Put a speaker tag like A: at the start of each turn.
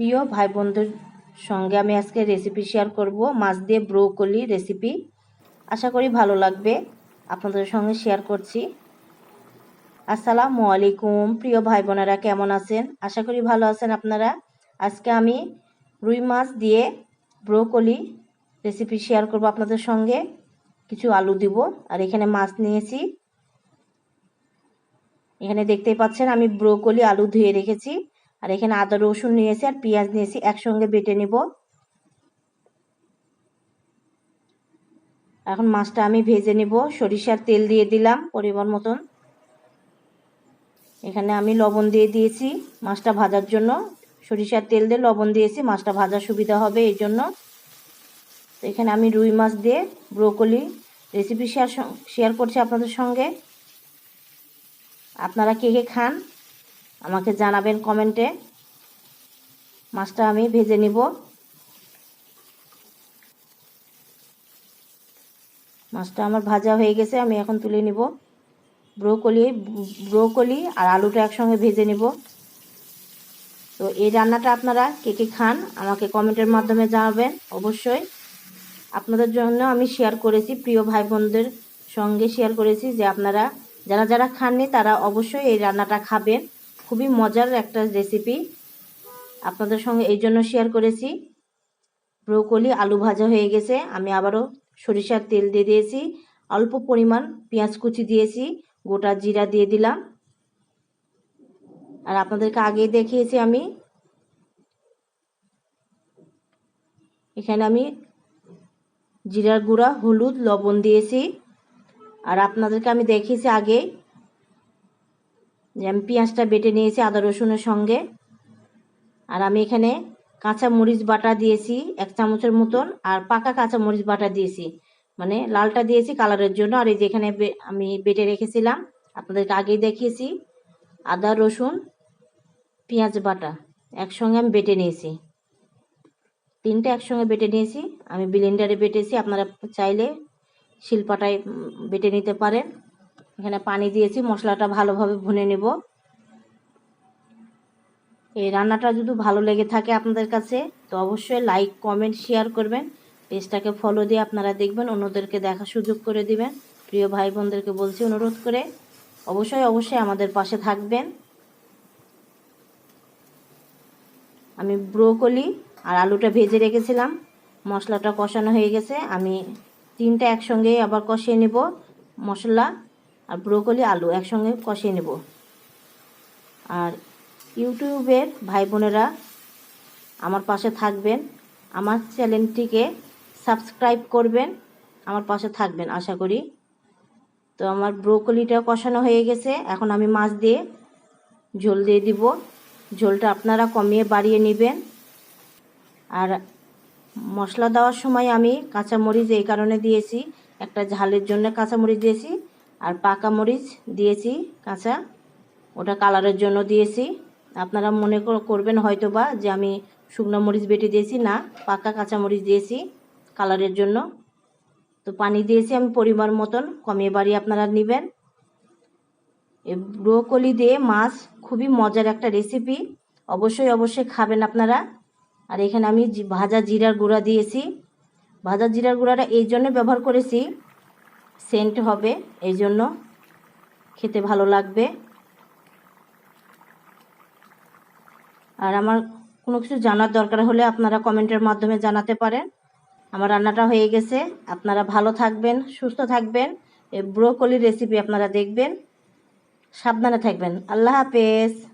A: প্রিয় ভাই বোনদের সঙ্গে আমি আজকে রেসিপি শেয়ার করব। মাছ দিয়ে ব্রোকলি রেসিপি আশা করি ভালো লাগবে। আপনাদের সঙ্গে শেয়ার করছি। আসসালামু আলাইকুম। প্রিয় ভাই বোনেরা কেমন আছেন? আশা করি ভালো আছেন আপনারা। আজকে আমি রুই মাছ দিয়ে ব্রোকলি রেসিপি শেয়ার করব আপনাদের সঙ্গে। কিছু আলু দিব। আর এখানে মাছ নিয়েছি। এখানে দেখতেই পাচ্ছেন আমি ব্রোকলি আলু ধুয়ে রেখেছি। আর এখানে আদা, রসুন নিয়েছি আর পেঁয়াজ নিয়েছি, একসঙ্গে বেটে নিব। এখন মাছটা আমি ভেজে নিব। সরিষার তেল দিয়ে দিলাম পরিমাণ মতন। এখানে আমি লবণ দিয়ে দিয়েছি মাছটা ভাজার জন্য। সরিষার তেল দিয়ে লবণ দিয়েছি, মাছটা ভাজার সুবিধা হবে এই জন্য। তো এখানে আমি রুই মাছ দিয়ে ব্রোকলি রেসিপি শেয়ার শেয়ার করছি আপনাদের সঙ্গে। আপনারা কে কে খান আমাকে জানাবেন কমেন্টে। মাছটা আমি ভেজে নিব। মাছটা আমার ভাজা হয়ে গেছে, আমি এখন তুলে নিব। ব্রোকলি ব্রোকলি আর আলুটা একসঙ্গে ভেজে নিব। তো এই রান্নাটা আপনারা কে কে খান, আমাকে কমেন্টের মাধ্যমে জানাবেন। অবশ্যই আপনাদের জন্য আমি শেয়ার করেছি, প্রিয় ভাই বোনদের সঙ্গে শেয়ার করেছি যে আপনারা, যারা যারা খাননি তারা অবশ্যই এই রান্নাটা খাবেন। খুবই মজার একটা রেসিপি আপনাদের সঙ্গে এই জন্য শেয়ার করেছি। ব্রোকলি আলু ভাজা হয়ে গেছে। আমি আবারও সরিষার তেল দিয়ে দিয়েছি। অল্প পরিমাণ পেঁয়াজ কুচি দিয়েছি। গোটা জিরা দিয়ে দিলাম। আর আপনাদেরকে আগেই দেখিয়েছি আমি। এখানে আমি জিরার গুঁড়া, হলুদ, লবণ দিয়েছি। আর আপনাদেরকে আমি দেখিয়েছি আগে যে আমি পেঁয়াজটা বেটে নিয়েছি আদা রসুনের সঙ্গে। আর আমি এখানে কাঁচা মরিচ বাটা দিয়েছি, এক চামচের মতন, আর পাকা কাঁচা মরিচ বাটা দিয়েছি। মানে লালটা দিয়েছি কালারের জন্য, আর এই যে এখানে আমি বেটে রেখেছিলাম, আপনাদেরকে আগেই দেখিয়েছি, আদা, রসুন, পেঁয়াজ বাটা, একসঙ্গে আমি বেটে নিয়েছি। তিনটে একসঙ্গে বেটে নিয়েছি, আমি ব্লেন্ডারে বেটেছি, আপনারা চাইলে শিলপাটায় বেটে নিতে পারেন। এখানে পানি দিয়েছি, মশলাটা ভালোভাবে ভুনে নেব। এই রান্নাটা যদি ভালো লেগে থাকে আপনাদের কাছে, তো অবশ্যই লাইক কমেন্ট শেয়ার করবেন। পেজটাকে ফলো দিয়ে আপনারা দেখবেন, অন্যদেরকে দেখা সুযোগ করে দিবেন। প্রিয় ভাই বোনদেরকে বলছি অনুরোধ করে, অবশ্যই অবশ্যই আমাদের পাশে থাকবেন। আমি ব্রোকলি আর আলুটা ভেজে রেখেছিলাম, মশলাটা কষানো হয়ে গেছে। আমি তিনটা একসঙ্গেই আবার কষিয়ে নেব মশলা। আর ব্রোকলি আলু একসঙ্গে কষিয়ে নেব। আর ইউটিউবের ভাই বোনেরা আমার পাশে থাকবেন। আমার চ্যানেলটিকে সাবস্ক্রাইব করবেন। আমার পাশে থাকবেন, আশা করি। তো আমার ব্রোকলিটা কষানো হয়ে গেছে। এখন আমি মাছ দিয়ে ঝোল দিয়ে দিব। ঝোলটা আপনারা কমিয়ে বাড়িয়ে নেবেন। আর মশলা দেওয়ার সময় আমি কাঁচামরিচ এই কারণে দিয়েছি। একটা ঝালের জন্য কাঁচামরিচ দিয়েছি। আর পাকা মরিচ দিয়েছি, কাঁচা। ওটা কালারের জন্য দিয়েছি। আপনারা মনে করবেন হয়তো বা যে আমি শুকনো মরিচ বেটে দিয়েছি, না, পাকা কাঁচামরিচ দিয়েছি কালারের জন্য। তো পানি দিয়েছি আমি পরিমাণ মতন, কমিয়ে বাড়ি আপনারা নেবেন। ব্রোকলি দিয়ে মাছ খুবই মজার একটা রেসিপি, অবশ্যই অবশ্যই খাবেন আপনারা। আর এখানে আমি ভাজা জিরার গুঁড়া দিয়েছি। ভাজা জিরার গুঁড়াটা এই জন্য ব্যবহার করেছি সেন্ট হবে, এই জন্য খেতে ভালো লাগবে। আর আমার কোনো কিছু জানার দরকার হলে আপনারা কমেন্টের মাধ্যমে জানাতে পারেন। আমার রান্নাটা হয়ে গেছে। আপনারা ভালো থাকবেন, সুস্থ থাকবেন। এই ব্রোকলি রেসিপি আপনারা দেখবেন। সাবধানে থাকবেন। আল্লাহ হাফেজ।